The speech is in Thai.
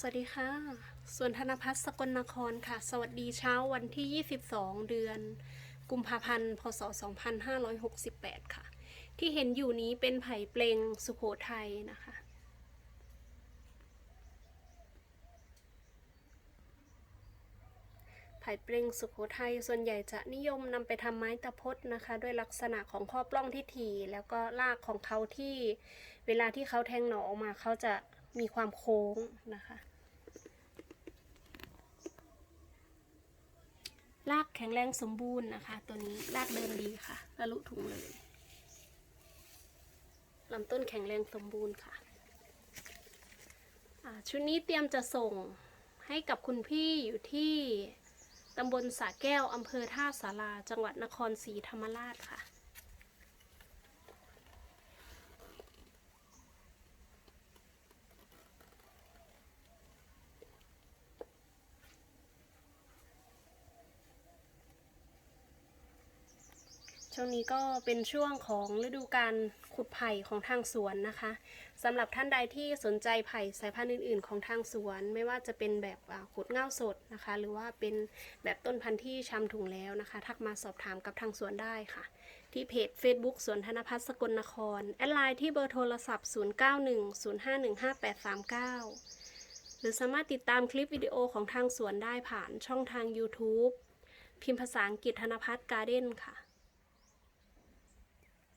สวัสดีค่ะ ส่วนธนพัฒน์สกลนครค่ะ สวัสดีเช้าวันที่ 22 เดือน กุมภาพันธ์ พศ 2568 ค่ะ ที่เห็นอยู่นี้เป็นไผ่เปลงสุโขทัยนะคะ ไผ่เปลงสุโขทัยส่วนใหญ่จะนิยมนำไปทำไม้ตะพดนะคะ ด้วยลักษณะของข้อปล้องที่ถี่ แล้วก็รากของเขาที่เวลาที่เขาแทงหน่อออกมาเขาจะมีความโค้งนะคะ รากแข็งแรงสมบูรณ์นะคะ ตัวนี้รากเดินดีค่ะละลุถุงเลยลำต้นแข็งแรงสมบูรณ์ค่ะชุดนี้เตรียมจะส่งให้กับคุณพี่อยู่ที่ตำบลสาแก้วอำเภอท่าสาราจังหวัดนครศรีธรรมราชค่ะ ช่วงนี้ก็เป็นช่วงของฤดูการขุดไผ่ของทางสวนนะคะสำหรับท่านใดที่สนใจไผ่สายพันธุ์อื่น ๆ ของทางสวน ไม่ว่าจะเป็นแบบขุดเง่าสดนะคะ หรือว่าเป็นแบบต้นพันธุ์ที่ชำถุงแล้วนะคะ ทักมาสอบถามกับทางสวนได้ค่ะ ที่เพจ Facebook สวนธนพัฒน์สกลนคร แอดไลน์ที่เบอร์โทรศัพท์ 0910515839 หรือสามารถติดตามคลิปวิดีโอของทางสวนได้ผ่านช่องทาง YouTube พิมพ์ภาษาอังกฤษธนพัฒน์การ์เด้นค่ะ